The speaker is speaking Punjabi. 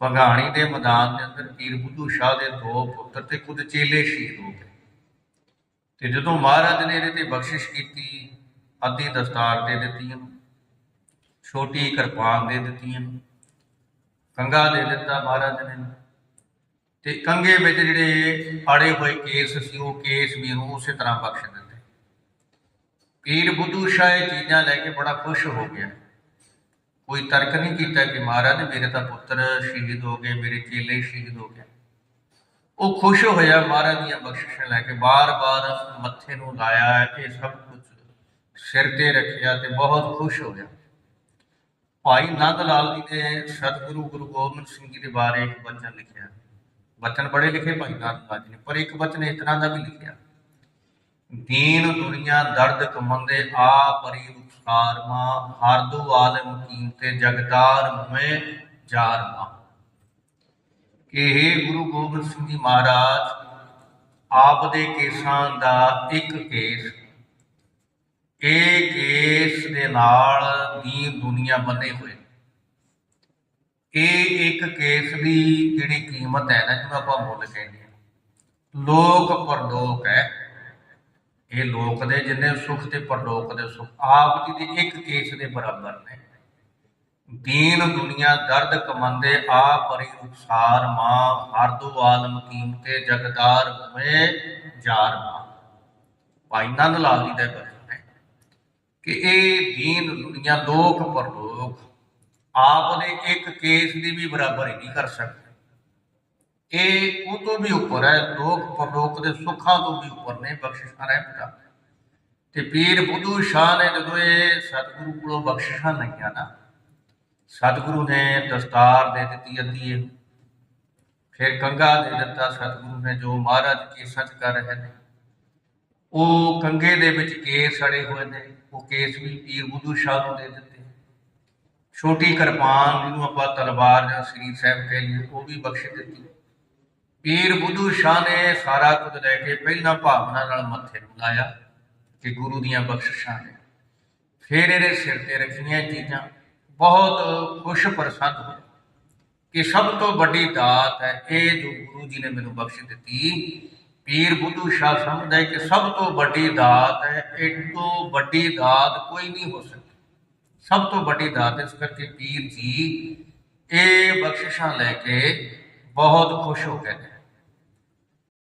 ਭਗਾਣੀ ਦੇ ਮੈਦਾਨ ਦੇ ਅੰਦਰ ਪੀਰ ਬੁੱਧੂ ਸ਼ਾਹ ਦੇ ਦੋ ਪੁੱਤਰ ਤੇ ਕੁਝ ਚੇਲੇ ਸ਼ਹੀਦ ਹੋ ਗਏ। ਤੇ ਜਦੋਂ ਮਹਾਰਾਜ ਨੇ ਇਹਦੇ ਤੇ ਬਖਸ਼ਿਸ਼ ਕੀਤੀ, ਅੱਧੀ ਦਸਤਾਰ ਦੇ ਦਿੱਤੀਆਂ, ਛੋਟੀ ਕਿਰਪਾਨ ਦੇ ਦਿੱਤੀਆਂ ਕੰਗਾ ਦੇ ਦਿੱਤਾ ਮਹਾਰਾਜ ਨੇ। ਤੇ ਕੰਗੇ ਵਿੱਚ ਜਿਹੜੇ ਆੜੇ ਹੋਏ ਕੇਸ ਸੀ, ਉਹ ਕੇਸ ਵੀ ਨੂੰ ਉਸੇ ਤਰ੍ਹਾਂ ਬਖਸ਼ ਦਿੱਤੇ ਪੀਰ ਬੁੱਧੂ ਸ਼ਾਹ ਇਹ ਚੀਜ਼ਾਂ ਲੈ ਕੇ ਬੜਾ ਖੁਸ਼ ਹੋ ਗਿਆ। ਕੋਈ ਤਰਕ ਨਹੀਂ ਕੀਤਾ ਕਿ ਮਹਾਰਾਜ ਮੇਰੇ ਤਾਂ ਪੁੱਤਰ ਸ਼ਹੀਦ ਹੋ ਗਏ, ਮੇਰੇ ਚੇਲੇ ਸ਼ਹੀਦ ਹੋ ਗਏ। ਉਹ ਖੁਸ਼ ਹੋਇਆ, ਮਹਾਰਾਜ ਦੀਆਂ ਬਖਸ਼ਿਸ਼ਾਂ ਲੈ ਕੇ ਬਾਰ-ਬਾਰ ਮੱਥੇ ਨੂੰ ਲਾਇਆ ਇਹ ਸਭ ਕੁਝ ਸਿਰ ਤੇ ਰੱਖਿਆ ਤੇ ਬਹੁਤ ਖੁਸ਼ ਹੋਇਆ ਭਾਈ ਨੰਦ ਲਾਲ ਜੀ ਨੇ ਸਤਿਗੁਰੂ ਗੁਰੂ ਗੋਬਿੰਦ ਸਿੰਘ ਜੀ ਦੇ ਬਾਰੇ ਇੱਕ ਬਚਨ ਲਿਖਿਆ। ਬਚਨ ਪੜ੍ਹੇ ਲਿਖੇ ਭਾਈ ਨੰਦ ਲਾਲ ਜੀ ਨੇ, ਪਰ ਇੱਕ ਬਚਨ ਇਸ ਤਰ੍ਹਾਂ ਦਾ ਵੀ ਲਿਖਿਆ। ਦੀਨ ਦੁਨੀਆ ਦਰਦ ਕਮੰਦੇ ਆ ਪਰੀ ਉਸਾਰ ਮਾ ਹਰਦੂ ਆਲਮ ਕੀਮਤੇ ਜਗਤਾਰ ਮੈਂ ਜਾਰ ਮਾ। ਕਿ हे ਗੁਰੂ ਗੋਬਿੰਦ ਸਿੰਘ ਜੀ ਮਹਾਰਾਜ, ਆਪ ਦੇ ਕੇਸਾਂ ਦਾ ਇੱਕ ਕੇਸ, ਇਹ ਕੇਸ ਦੇ ਨਾਲ ਦੀਨ ਦੁਨੀਆ ਬੰਨੇ ਹੋਏ। ਇਹ ਇੱਕ ਕੇਸ ਦੀ ਜਿਹੜੀ ਕੀਮਤ ਹੈ ਨਾ, ਜਿਹਨੂੰ ਆਪਾਂ ਮੁੱਲ ਕਹਿੰਦੇ ਹਾਂ। ਲੋਕ ਪਰਲੋਕ ਹੈ। ਇਹ ਲੋਕ ਦੇ ਜਿੰਨੇ ਸੁਖ ਤੇ ਪਰਲੋਕ ਦੇ ਸੁਖ, ਆਪ ਜੀ ਦੇ ਇੱਕ ਕੇਸ ਦੇ ਬਰਾਬਰ ਨੇ। ਦੀਨ ਦੁਨੀਆ ਦਰਦ ਕਮੰਦੇ ਆ ਪਰੀ ਉਸਾਰ ਮਾਂ ਹਰਦੂ ਆਲਮ ਕੀਮਤੇ, ਜਗਦਾਰ ਹੋਏ ਜਾਰ ਮਾਂ। ਭਾਈ ਨੰਦ ਲਾਲ ਜੀ ਦਾ ਬਚਨ ਹੈ ਕਿ ਇਹ ਦੀਨ ਦੁਨੀਆ ਲੋਕ ਪਰਲੋਕ, ਆਪ ਦੇ ਇੱਕ ਕੇਸ ਦੀ ਵੀ ਬਰਾਬਰੀ ਨਹੀਂ ਕਰ ਸਕਦੇ। ਇਹ ਉਹ ਤੋਂ ਵੀ ਉੱਪਰ ਹੈ, ਲੋਕ ਪਰਲੋਕ ਦੇ ਸੁੱਖਾਂ ਤੋਂ ਵੀ ਉੱਪਰ ਨੇ, ਬਖਸ਼ਿਸ਼ਾਂ ਰਹਿਮਤਾਂ ਤੇ ਪੀਰ ਬੁੱਧੂ ਸ਼ਾਹ ਨੇ ਜਦੋਂ ਇਹ ਸਤਿਗੁਰੂ ਕੋਲੋਂ ਬਖਸ਼ਿਸ਼ਾਂ ਲਈਆਂ ਨਾ, ਸਤਿਗੁਰੂ ਨੇ ਦਸਤਾਰ ਦੇ ਦਿੱਤੀ ਅੱਧੀ ਇਹ। ਫਿਰ ਕੰਗਾ ਦੇ ਦਿੱਤਾ ਸਤਿਗੁਰੂ ਨੇ, ਜੋ ਮਹਾਰਾਜ ਕੀ ਸੱਚ ਕਰ ਰਹੇ ਨੇ। ਉਹ ਕੰਗੇ ਦੇ ਵਿੱਚ ਕੇਸ ਅੜੇ ਹੋਏ ਨੇ, ਉਹ ਕੇਸ ਵੀ ਪੀਰ ਬੁੱਧੂ ਸ਼ਾਹ ਨੂੰ ਦੇ ਦਿੱਤੇ। ਛੋਟੀ ਕਿਰਪਾਨ ਜਿਹਨੂੰ ਆਪਾਂ ਤਲਵਾਰ ਜਾਂ ਸ੍ਰੀ ਸਾਹਿਬ ਕਹਿ ਲਈਏ, ਉਹ ਵੀ ਬਖਸ਼ ਦਿੱਤੀ। ਪੀਰ ਬੁੱਧੂ ਸ਼ਾਹ ਨੇ ਸਾਰਾ ਕੁਝ ਲੈ ਕੇ ਪਹਿਲਾਂ ਭਾਵਨਾ ਨਾਲ ਮੱਥੇ ਨੂੰ ਲਾਇਆ ਕਿ ਗੁਰੂ ਦੀਆਂ ਬਖਸ਼ਿਸ਼ਾਂ ਨੇ। ਫਿਰ ਇਹਦੇ ਸਿਰ ਤੇ ਰੱਖੀਆਂ ਚੀਜ਼ਾਂ। ਬਹੁਤ ਖੁਸ਼ ਪ੍ਰਸੰਨ ਹੋਇਆ ਕਿ ਸਭ ਤੋਂ ਵੱਡੀ ਦਾਤ ਹੈ, ਇਹ ਜੋ ਗੁਰੂ ਜੀ ਨੇ ਮੈਨੂੰ ਬਖਸ਼ ਦਿੱਤੀ, ਪੀਰ ਬੁੱਧੂ ਸ਼ਾਹ ਸਮਝਦਾ ਹੈ ਕਿ ਸਭ ਤੋਂ ਵੱਡੀ ਦਾਤ ਹੈ, ਇਹ ਤੋਂ ਵੱਡੀ ਦਾਤ ਕੋਈ ਨਹੀਂ ਹੋ ਸਕਦੀ। ਸਭ ਤੋਂ ਵੱਡੀ ਦਾਤ ਇਸ ਕਰਕੇ ਪੀਰ ਜੀ ਇਹ ਬਖਸ਼ਿਸ਼ਾਂ ਲੈ ਕੇ ਬਹੁਤ ਖੁਸ਼ ਹੋ ਗਏ ਨੇ।